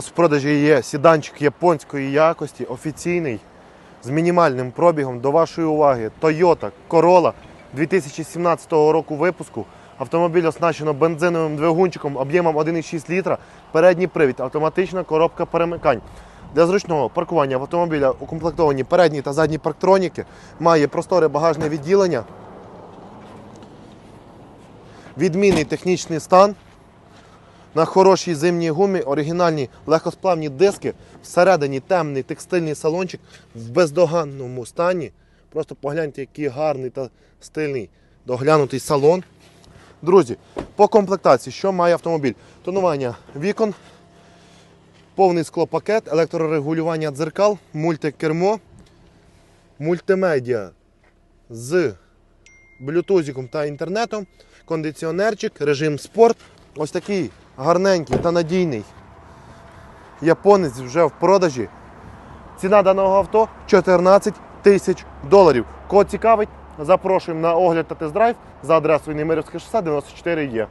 В продажі є сіданчик японської якості, офіційний, з мінімальним пробігом. До вашої уваги Toyota Corolla 2017 року випуску. Автомобіль оснащено бензиновим двигунчиком об'ємом 1,6 літра, передній привід, автоматична коробка перемикань. Для зручного паркування в автомобіля укомплектовані передні та задні парктроніки, має просторе багажне відділення, відмінний технічний стан. На хорошій зимній гумі оригінальні легкосплавні диски, всередині темний текстильний салончик в бездоганному стані. Просто погляньте, який гарний та стильний доглянутий салон. Друзі, по комплектації, що має автомобіль? Тонування вікон, повний склопакет, електрорегулювання дзеркал, мультикермо, мультимедіа з блютузиком та інтернетом, кондиціонерчик, режим спорт. Ось такий гарненький та надійний японець вже в продажі. Ціна даного авто 14 тисяч доларів. Кого цікавить, запрошуємо на огляд та тест-драйв за адресою Немирівське шосе 94 є.